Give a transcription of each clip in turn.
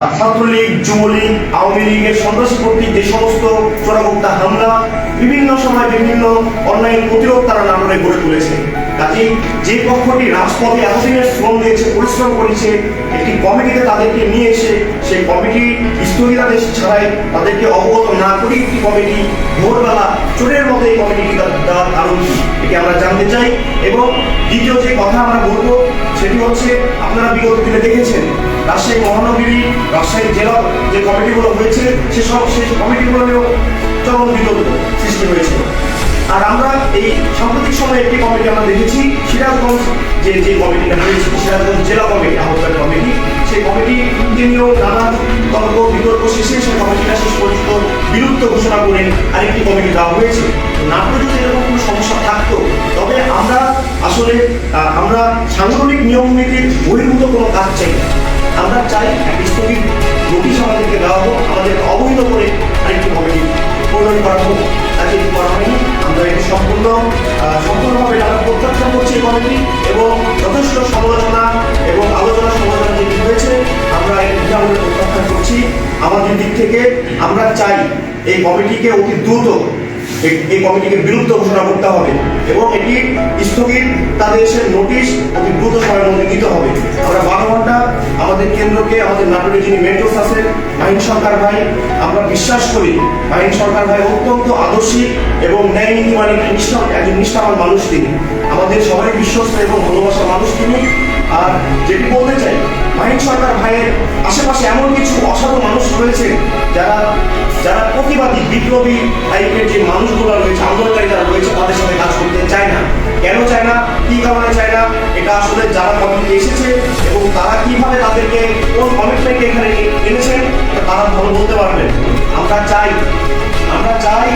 ছাত্রলীগ, যুবলীগ, আওয়ামী লীগের সন্ত্রাসী কর্তৃক যে সমস্ত চোরামুক্তা হামলা বিভিন্ন সময় বিভিন্ন অন্যায় প্রতিরোধ তারা নাটনে গড়ে তুলেছে। কাজে যে পক্ষটি রাজপথে এতদিনের শ্রম দিয়েছে, পরিশ্রম করেছে, একটি কমিটিতে তাদেরকে নিয়ে এসে সেই কমিটি স্থগিতাদেশ ছাড়াই তাদেরকে অবগত না করে একটি কমিটি ভোরবেলা চোরের মতো এই কমিটিটি দেওয়ার কারণ কি এটি আমরা জানতে চাই এবং দ্বিতীয় যে কথা আমরা বলব হচ্ছে, আপনারা বিগত দিনে দেখেছেন, রাজশাহী মহানগরী, রাজশাহী জেলার যে কমিটিগুলো হয়েছে সেসব সেই কমিটিগুলোতেও চরম বিরোধ সৃষ্টি হয়েছে আর আমরা এই সাম্প্রতিক সময়ে একটি কমিটি আমরা দেখেছি, সিরাজগঞ্জ যে যে কমিটিটা হয়েছে, সিরাজগঞ্জ জেলা কমিটি, আহ্বায়ক কমিটি, সেই কমিটি তিনিও নানা তর্ক, বিতর্ক শেষে সেই কমিটিটা শেষ পর্যন্ত বিলুপ্ত ঘোষণা করে আরেকটি কমিটি দেওয়া হয়েছে। তো নাটোরে যদি এরকম কোনো সাংগঠনিক নিয়ম নীতির বহির্ভূত কোনো কাজ চাই না। আমরা চাই একটি স্থগিত নোটিশ আমাদেরকে দেওয়া হোক আমাদেরকে অবহিত করে আরেকটি কমিটি প্রণয়ন করা হোক। তাকে করা হয়নি। আমরা এটি সম্পূর্ণ সম্পূর্ণভাবে আমরা প্রত্যাখ্যান করছি এই কমিটি এবং যথেষ্ট সমালোচনা এবং আলোচনা সমালোচনা যেটি হয়েছে আমরা এটি আমরা প্রত্যাখ্যান করছি। আমাদের দিক থেকে আমরা চাই এই কমিটিকে অতি দ্রুত, এই কমিটিকে বিরুদ্ধ ঘোষণা করতে হবে এবং এটি স্থগিত তাদের সে নোটিশ অতি দ্রুত সময়ের মধ্যে দিতে হবে। আমরা বারো ঘণ্টা আমাদের কেন্দ্রকে, আমাদের নাটোরে যিনি মেন্টস আছেন, মাহিন সরকার ভাই, আমরা বিশ্বাস করি মাহিন সরকার ভাই অত্যন্ত আদর্শিক এবং ন্যায় নীতি মানে নিষ্ঠা একজন নিষ্ঠাবান মানুষ তিনি। আমাদের সবাই বিশ্বস্ত এবং ভালোবাসার মানুষ তিনি। আর যেটি বলতে চাই, মাহিন সরকার ভাইয়ের আশেপাশে এমন কিছু অসাধু মানুষ রয়েছে যারা যারা প্রতিবাদী, বিপ্লবী টাইপের যে মানুষগুলো রয়েছে আন্দোলনকারী যারা রয়েছে তাদের সাথে কেন চায় না, কি কারণে চায় না, এটা আসলে যারা কমিটি এসেছে এবং তারা কীভাবে তাদেরকে কোন কমিটমেন্টকে এখানে এনেছেন তারা ভালো বলতে পারবেন আমরা চাই আমরা চাই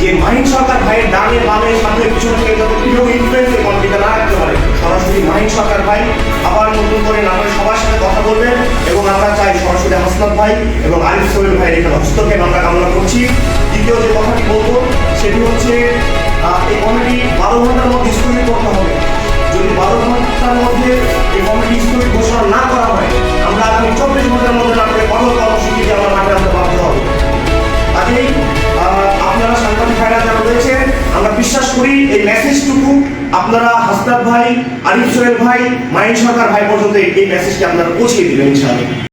যে মাহিন সরকার ভাইয়ের ডানে বামে সামনে পিছনে থেকে যাতে প্রিয় ইনফ্লুয়েন্স এই না রাখতে পারে। সরাসরি মাহিন সরকার ভাই আবার নতুন করে নামের সবার সাথে কথা বলবেন এবং আমরা চাই সরাসরি হাসনাত ভাই এবং আরিফ সোহেল ভাইয়ের এখানে হস্তক্ষেপ আমরা কামনা করছি। দ্বিতীয় যে কথাটি বলব, সেটি হচ্ছে এই কমিটি বারো ঘণ্টার মধ্যে স্থগিত করতে হবে। যদি বারো ঘণ্টার মধ্যে এই কমিটি স্থগিত ঘোষণা না করা হয়, আমরা আগামী চব্বিশ ঘণ্টার মধ্যে নাটকে কঠোর কর্মসূচি দিয়ে আমরা মাঠে আনতে বাধ্য হব। কাজেই আপনারা সাংবাদিক ভাইরা যারা রয়েছেন, আমরা বিশ্বাস করি এই মেসেজটুকু আপনারা হাসনাত ভাই, আরিফ সোহেল ভাই মাইন সরকার ভাই পর্যন্ত এই মেসেজটি আপনারা পৌঁছে দিবেন, ইনশাআল্লাহ।